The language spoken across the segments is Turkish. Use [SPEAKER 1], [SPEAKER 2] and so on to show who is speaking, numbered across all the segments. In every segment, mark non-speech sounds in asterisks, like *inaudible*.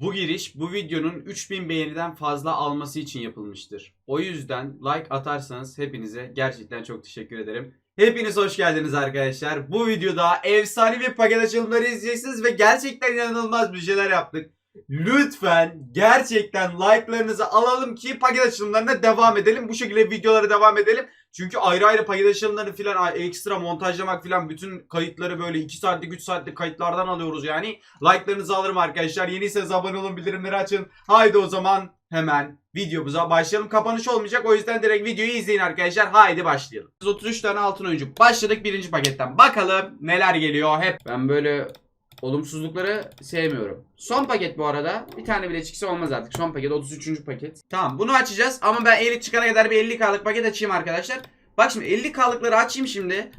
[SPEAKER 1] Bu giriş bu videonun 3000 beğeniden fazla alması için yapılmıştır. O yüzden like atarsanız hepinize gerçekten çok teşekkür ederim. Hepiniz hoş geldiniz arkadaşlar. Bu videoda efsane bir paket açılımları izleyeceksiniz ve gerçekten inanılmaz bir şeyler yaptık. Lütfen gerçekten like'larınızı alalım ki paket açılımlarına devam edelim. Bu şekilde videolara devam edelim. Çünkü ayrı ayrı paket açılımları filan ekstra montajlamak filan bütün kayıtları böyle 2 saatlik 3 saatlik kayıtlardan alıyoruz yani. Like'larınızı alırım arkadaşlar. Yeniyseniz abone olun bildirimleri açın. Haydi o zaman hemen videomuza başlayalım. Kapanış olmayacak o yüzden direkt videoyu izleyin arkadaşlar. Haydi başlayalım. 33 tane altın oyuncu. Başladık birinci paketten. Bakalım neler geliyor hep. Ben böyle olumsuzlukları sevmiyorum. Son paket bu arada. Bir tane bile çıksa olmaz artık. Son paket 33. paket. Tamam bunu açacağız ama ben 50 çıkana kadar bir 50k'lık paket açayım arkadaşlar. Bak şimdi 50k'lıkları açayım şimdi.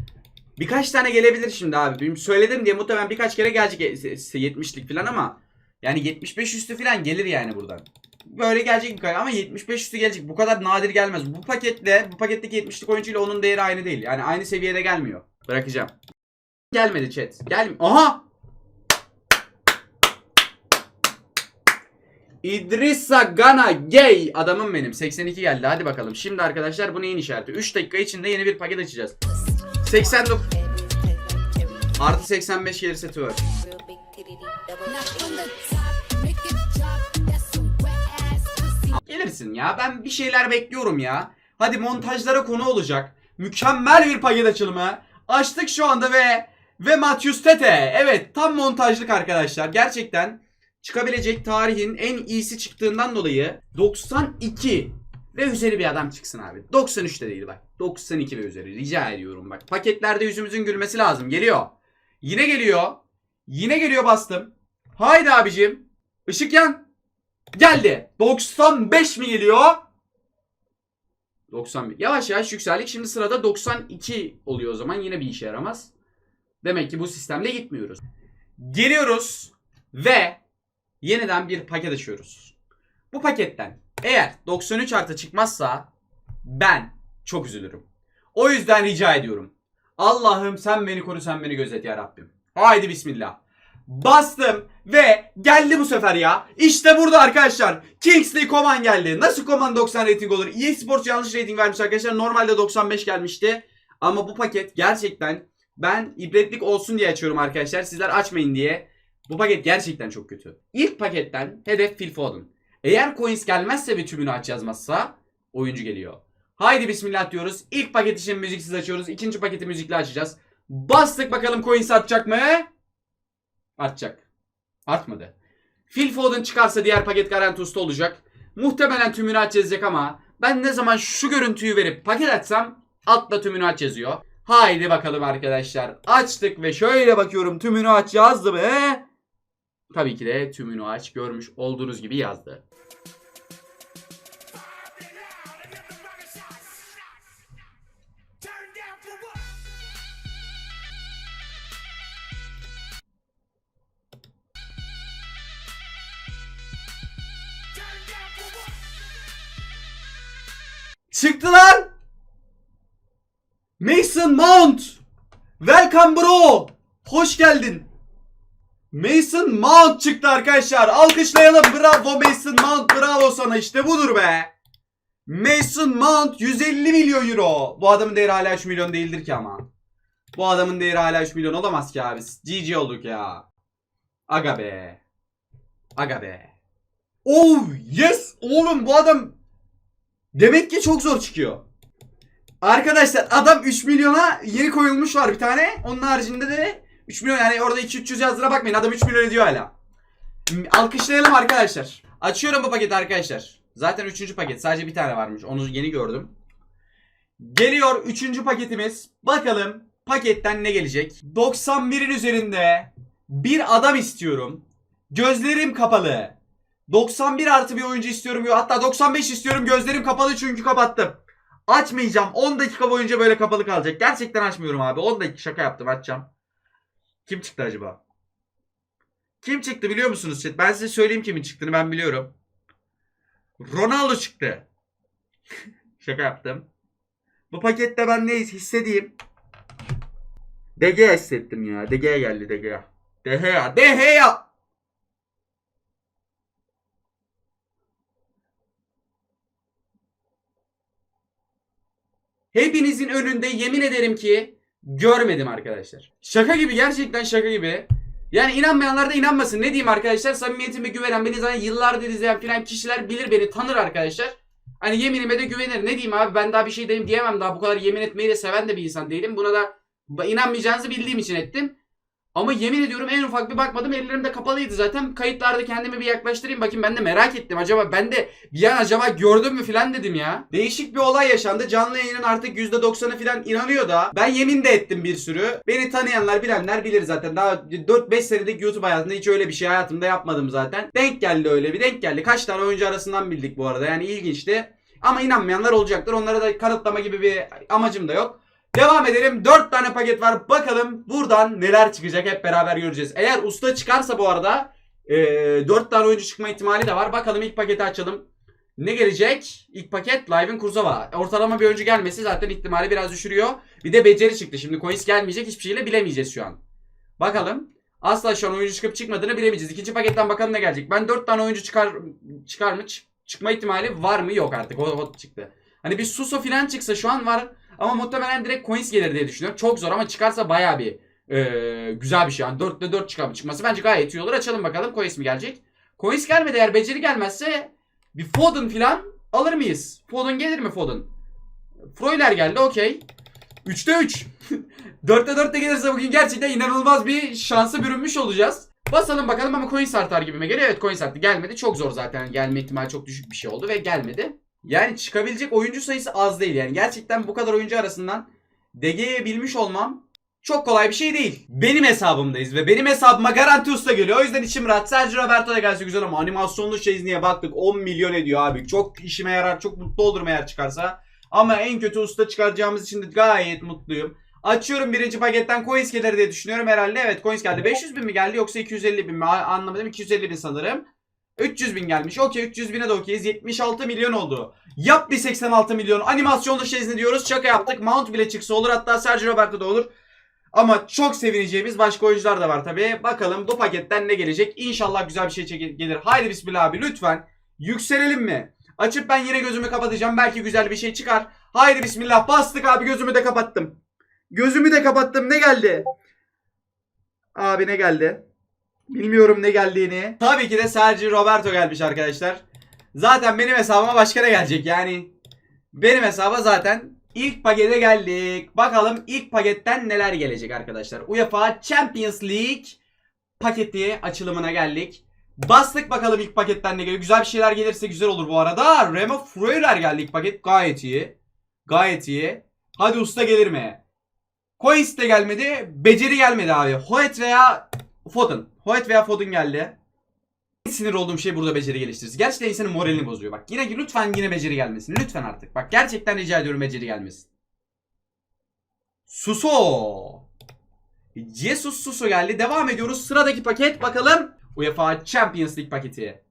[SPEAKER 1] Birkaç tane gelebilir şimdi abi. Benim söyledim diye muhtemelen birkaç kere gelecek 70'lik falan ama yani 75 üstü falan gelir yani buradan. Böyle gelecek bir ama 75 üstü gelecek. Bu kadar nadir gelmez. Bu paketle bu paketteki 70'lik oyuncuyla onun değeri aynı değil. Yani aynı seviyede gelmiyor. Bırakacağım. Gelmedi chat. Gel. Aha! İdrissa Gana Gay. Adamım benim. 82 geldi. Hadi bakalım. Şimdi arkadaşlar bu neyin işareti? 3 dakika içinde yeni bir paket açacağız. 89 Artı 85 gelirse tüver Gelirsin ya. Ben bir şeyler bekliyorum ya. Hadi montajlara konu olacak. Mükemmel bir paket açılımı. Açtık şu anda ve Ve Matius Tete. Evet tam montajlık arkadaşlar. Gerçekten çıkabilecek tarihin en iyisi çıktığından dolayı 92 ve üzeri bir adam çıksın abi. 93 de değil bak. 92 ve üzeri rica ediyorum bak. Paketlerde yüzümüzün gülmesi lazım. Geliyor. Yine geliyor. Yine geliyor bastım. Haydi abicim. Işık yan. Geldi. 95 mi geliyor? 91. Yavaş yavaş yükseldik. Şimdi sırada 92 oluyor o zaman. Yine bir işe yaramaz. Demek ki bu sistemle gitmiyoruz. Geliyoruz ve yeniden bir paket açıyoruz. Bu paketten eğer 93 artı çıkmazsa ben çok üzülürüm. O yüzden rica ediyorum. Allah'ım sen beni koru sen beni gözet ya Rabbim. Haydi bismillah. Bastım ve geldi bu sefer ya. İşte burada arkadaşlar. Kingsley Coman geldi. Nasıl Coman 90 rating olur? EA Sports yanlış rating vermiş arkadaşlar. Normalde 95 gelmişti. Ama bu paket gerçekten ben ibretlik olsun diye açıyorum arkadaşlar. Sizler açmayın diye. Bu paket gerçekten çok kötü. İlk paketten hedef Phil Foden. Eğer coins gelmezse ve tümünü aç yazmazsa oyuncu geliyor. Haydi bismillah diyoruz. İlk paket için müziksiz açıyoruz. İkinci paketi müzikli açacağız. Bastık bakalım coins atacak mı? Artacak. Artmadı. Phil Foden çıkarsa diğer paket garanti usta olacak. Muhtemelen tümünü aç yazacak ama ben ne zaman şu görüntüyü verip paket açsam altta tümünü aç yazıyor. Haydi bakalım arkadaşlar. Açtık ve şöyle bakıyorum tümünü aç yazdı be. Tabii ki de tümünü aç görmüş olduğunuz gibi yazdı. Çıktılar. Mason Mount. Welcome bro. Hoş geldin. Mason Mount çıktı arkadaşlar. Alkışlayalım. Bravo Mason Mount. Bravo sana. İşte budur be. Mason Mount 150 milyon euro. Bu adamın değeri hala 3 milyon değildir ki ama. Bu adamın değeri hala 3 milyon olamaz ki abi. GG olduk ya. Aga be. Aga be. Oh yes. Oğlum bu adam demek ki çok zor çıkıyor. Arkadaşlar adam 3 milyona yeni koyulmuş var bir tane. Onun haricinde de 3 milyon yani orada 2-300 yazdığına bakmayın. Adam 3 milyon ediyor hala. M- Alkışlayalım arkadaşlar. Açıyorum bu paketi arkadaşlar. Zaten 3. paket. Sadece bir tane varmış. Onu yeni gördüm. Geliyor 3. paketimiz. Bakalım paketten ne gelecek? 91'in üzerinde bir adam istiyorum. Gözlerim kapalı. 91 artı bir oyuncu istiyorum. Hatta 95 istiyorum. Gözlerim kapalı çünkü kapattım. Açmayacağım. 10 dakika boyunca böyle kapalı kalacak. Gerçekten açmıyorum abi. 10 dakika şaka yaptım açacağım. Kim çıktı acaba? Kim çıktı biliyor musunuz? Ben size söyleyeyim kimin çıktığını ben biliyorum. Ronaldo çıktı. *laughs* Şaka yaptım. Bu pakette ben neyiz hissedeyim. DG hissettim ya. DG geldi DG. DH ya. DH ya. Hepinizin önünde yemin ederim ki görmedim arkadaşlar. Şaka gibi gerçekten şaka gibi. Yani inanmayanlar da inanmasın. Ne diyeyim arkadaşlar? Samimiyetime güvenen, beni zaten yıllardır izleyen filan kişiler bilir beni, tanır arkadaşlar. Hani yeminime de güvenir. Ne diyeyim abi ben daha bir şey diyeyim diyemem daha bu kadar yemin etmeyi de seven de bir insan değilim. Buna da inanmayacağınızı bildiğim için ettim. Ama yemin ediyorum en ufak bir bakmadım ellerim de kapalıydı zaten. Kayıtlarda kendimi bir yaklaştırayım bakayım ben de merak ettim. Acaba ben de bir an acaba gördüm mü filan dedim ya. Değişik bir olay yaşandı. Canlı yayının artık %90'ı filan inanıyor da. Ben yemin de ettim bir sürü. Beni tanıyanlar bilenler bilir zaten. Daha 4-5 senelik YouTube hayatında hiç öyle bir şey hayatımda yapmadım zaten. Denk geldi öyle bir denk geldi. Kaç tane oyuncu arasından bildik bu arada. Yani ilginçti. Ama inanmayanlar olacaktır. Onlara da kanıtlama gibi bir amacım da yok. Devam edelim. 4 tane paket var. Bakalım buradan neler çıkacak hep beraber göreceğiz. Eğer usta çıkarsa bu arada e, 4 tane oyuncu çıkma ihtimali de var. Bakalım ilk paketi açalım. Ne gelecek? İlk paket Live'in Kurzova. Ortalama bir oyuncu gelmesi zaten ihtimali biraz düşürüyor. Bir de beceri çıktı. Şimdi coins gelmeyecek. Hiçbir şeyle bilemeyeceğiz şu an. Bakalım. Asla şu an oyuncu çıkıp çıkmadığını bilemeyeceğiz. İkinci paketten bakalım ne gelecek. Ben 4 tane oyuncu çıkar çıkar mı? Çık- çıkma ihtimali var mı? Yok artık. O, o çıktı. Hani bir Suso falan çıksa şu an var. Ama muhtemelen direkt coins gelir diye düşünüyorum. Çok zor ama çıkarsa baya bir e, güzel bir şey. Yani 4'te 4 çıkar çıkması bence gayet iyi olur. Açalım bakalım coins mi gelecek. Coins gelmedi eğer beceri gelmezse bir Foden falan alır mıyız? Foden gelir mi Foden? Freuler geldi okey. 3'te 3. 4'te 4'te gelirse bugün gerçekten inanılmaz bir şansı bürünmüş olacağız. Basalım bakalım ama coins artar gibime geliyor. Evet coins arttı. Gelmedi. Çok zor zaten. Gelme ihtimali çok düşük bir şey oldu ve gelmedi. Yani çıkabilecek oyuncu sayısı az değil. Yani gerçekten bu kadar oyuncu arasından DG'ye bilmiş olmam çok kolay bir şey değil. Benim hesabımdayız ve benim hesabıma garanti usta geliyor. O yüzden içim rahat. Sergio Roberto da gelse güzel ama animasyonlu şey niye baktık 10 milyon ediyor abi. Çok işime yarar. Çok mutlu olurum eğer çıkarsa. Ama en kötü usta çıkaracağımız için de gayet mutluyum. Açıyorum birinci paketten coins gelir diye düşünüyorum herhalde. Evet coins geldi. 500 bin mi geldi yoksa 250 bin mi? Anlamadım. 250 bin sanırım. 300 bin gelmiş. Okey 300 bine de okeyiz. 76 milyon oldu. Yap bir 86 milyon. Animasyonlu şey diyoruz. Şaka yaptık. Mount bile çıksa olur. Hatta Sergio Roberto da olur. Ama çok sevineceğimiz başka oyuncular da var tabii. Bakalım bu paketten ne gelecek. İnşallah güzel bir şey gelir. Haydi bismillah abi lütfen. Yükselelim mi? Açıp ben yine gözümü kapatacağım. Belki güzel bir şey çıkar. Haydi bismillah. Bastık abi gözümü de kapattım. Gözümü de kapattım. Ne geldi? Abi ne geldi? Bilmiyorum ne geldiğini. Tabii ki de Sergio Roberto gelmiş arkadaşlar. Zaten benim hesabıma başka ne gelecek yani? Benim hesaba zaten ilk pakete geldik. Bakalım ilk paketten neler gelecek arkadaşlar. UEFA Champions League paketi açılımına geldik. Bastık bakalım ilk paketten ne geliyor. Güzel bir şeyler gelirse güzel olur bu arada. Remo Freuler geldi ilk paket. Gayet iyi. Gayet iyi. Hadi usta gelir mi? Coins de gelmedi. Beceri gelmedi abi. Hoet veya Foden. Hoet veya Foden geldi. En Sinir olduğum şey burada beceri geliştiririz. Gerçekten insanın moralini bozuyor. Bak yine lütfen yine beceri gelmesin. Lütfen artık. Bak gerçekten rica ediyorum beceri gelmesin. Suso. Jesus Suso geldi. Devam ediyoruz. Sıradaki paket bakalım. UEFA Champions League paketi.